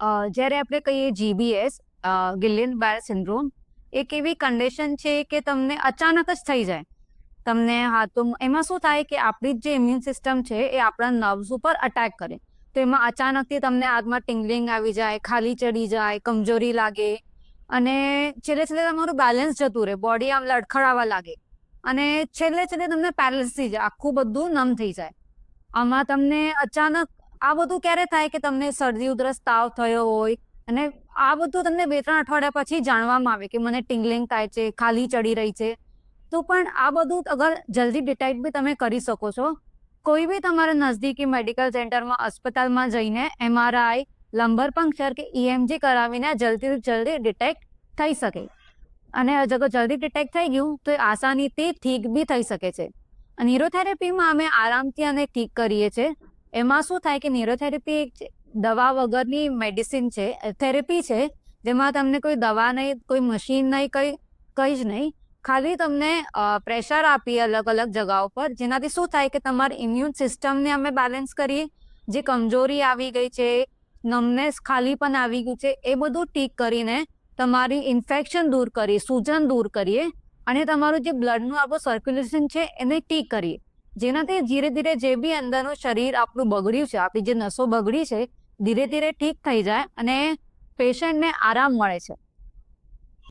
જ્યારે આપણે કહીએ જીબીએસ ગિલિયન બાર સિન્ડ્રોમ એક એવી કન્ડિશન છે કે તમને અચાનક જ થઈ જાય. તમને હા, તો એમાં શું થાય કે આપણી જે ઇમ્યુન સિસ્ટમ છે એ આપણા નર્વ્સ ઉપર અટેક કરે. તો એમાં અચાનકથી તમને હાથમાં ટિંગલિંગ આવી જાય, ખાલી ચડી જાય, કમજોરી લાગે અને છેલ્લે છેલ્લે તમારું બેલેન્સ જતું રહે બોડી આમ લડખડાવા લાગે અને છેલ્લે છેલ્લે તમને પેરેલિસિસ આખું બધું નમ થઈ જાય. આમાં તમને અચાનક આ બધું ક્યારે થાય કે તમને શરદી ઉધરસ, તાવ થયો હોય? અને આ બધું તમને બે ત્રણ અઠવાડિયા પછી જાણવામાં આવે કે મને ટિંગલિંગ થાય છે, ખાલી ચડી રહી છે. તો પણ આ બધું અગર જલ્દી ડિટેક્ટ બી તમે કરી શકો છો. કોઈ બી તમારે નજદીકી મેડિકલ સેન્ટરમાં, અસ્પતાલમાં જઈને એમઆરઆઈ લંબર પંક્ચર કે ઈએમજી કરાવીને જલ્દીથી જલ્દી ડિટેક્ટ થઈ શકે. અને અગર જલ્દી ડિટેક્ટ થઈ ગયું તો એ આસાનીથી ઠીક બી થઈ શકે છે. નીરોથેરેપીમાં અમે આરામથી અને ઠીક કરીએ છીએ. એમાં શું થાય કે ન્યુરોથેરેપી એક દવા વગરની મેડિસિન છે થેરેપી છે, જેમાં તમને કોઈ દવા નહીં, કોઈ મશીન નહીં, કંઈ કંઈ જ નહીં. ખાલી તમને પ્રેશર આપીએ અલગ અલગ જગાઓ પર, જેનાથી શું થાય કે તમારી ઇમ્યુન સિસ્ટમને અમે બેલેન્સ કરીએ. જે કમજોરી આવી ગઈ છે નમનેસ ખાલી પણ આવી ગયું છે, એ બધું ટીક કરીને તમારી ઇન્ફેક્શન દૂર કરીએ, સૂજન દૂર કરીએ અને તમારું જે બ્લડનું આપણું સર્ક્યુલેશન છે, એને ટીક કરીએ. જેનાથી ધીરે ધીરે જે બી અંદરનું શરીર આપણું બગડ્યું છે, આપણી જે નસો બગડી છે, ધીરે ધીરે ઠીક થઈ જાય અને પેશન્ટને આરામ મળે છે.